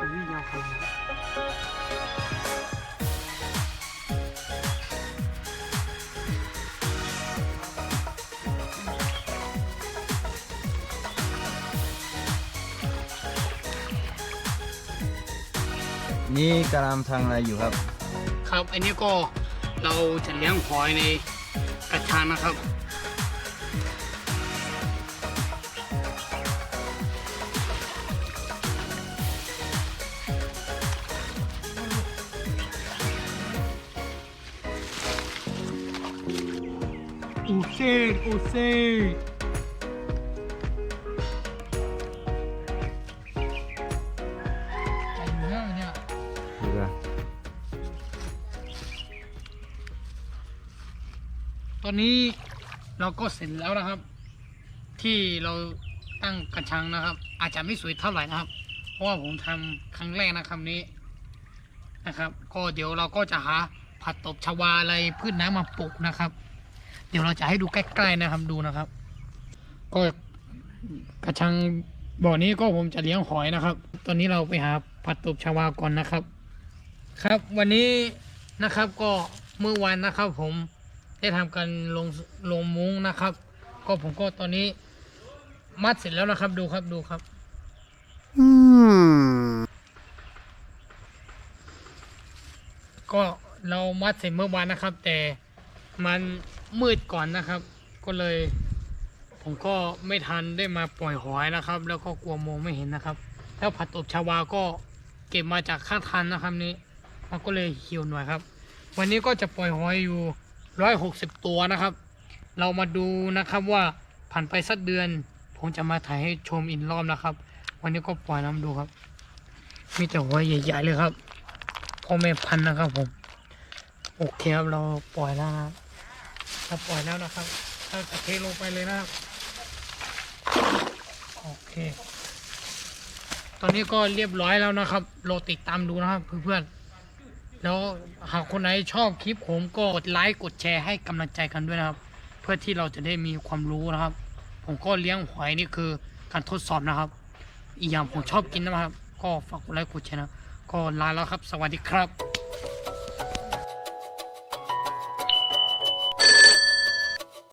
อุ้ยยาวไปนี่กำลังทำอะไรอยู่ครับ ครับ อันนี้ก็เราจะเลี้ยงหอยในกระชังนะครับ อูเซ่อูเซ่ไปอยู่แล้วเนี่ยดูกันตอนนี้เราก็เสร็จแล้วนะครับ ที่เราตั้งกระชังนะครับ อาจจะไม่สวยเท่าไหร่นะครับ เพราะว่าผมทำครั้งแรกนะครับนี้นะครับ ก็เดี๋ยวเราก็จะหาผัดตบชวาอะไรพืชน้ำมาปลูกนะครับ เดี๋ยวเราจะให้ดูใกล้ๆนะครับดูนะครับ ก็กระชังบ่อนี้ก็ผมจะเลี้ยงหอยนะครับ ตอนนี้เราไปหาผัดตบชาวาก่อนนะครับ ครับวันนี้นะครับก็เมื่อวานนะครับ ผมได้ทำการลงลงมุ้งนะครับ ก็ผมก็ตอนนี้มัดเสร็จแล้วนะครับ ดูครับดูครับก็เรามัดเสร็จเมื่อวานนะครับ แต่มัน มืดก่อนนะครับ ก็เลย ผมก็ไม่ทันได้มาปล่อยหอยนะครับ แล้วก็กลัวมองไม่เห็นนะครับ แล้วผัดตบชาวาก็เก็บมาจากข้างทันนะครับนี้ มันก็เลยเหี่ยวหน่อยครับ วันนี้ก็จะปล่อยหอยอยู่ร้อยหกสิบตัวนะครับ เรามาดูนะครับว่าผ่านไปสักเดือน ผมจะมาถ่ายให้ชมอีกรอบนะครับ วันนี้ก็ปล่อยน้ำดูครับ มีแต่หอยใหญ่ๆเลยครับพ่อแม่พันนะครับผม โอเคครับเราปล่อยแล้วนะครับ เราปล่อยแล้วนะครับเราเทลงไปเลยนะครับ โอเค ตอนนี้ก็เรียบร้อยแล้วนะครับเราติดตามดูนะครับเพื่อนๆ แล้วหากคนไหนชอบคลิปผมก็กดไลค์กดแชร์ให้กำลังใจกันด้วยนะครับ เพื่อที่เราจะได้มีความรู้นะครับ ผมก็เลี้ยงหอยนี่คือการทดสอบนะครับ อีกอย่างผมชอบกินนะครับ ก็ฝากกดไลค์กดแชร์นะ ก็ลาแล้วครับ สวัสดีครับ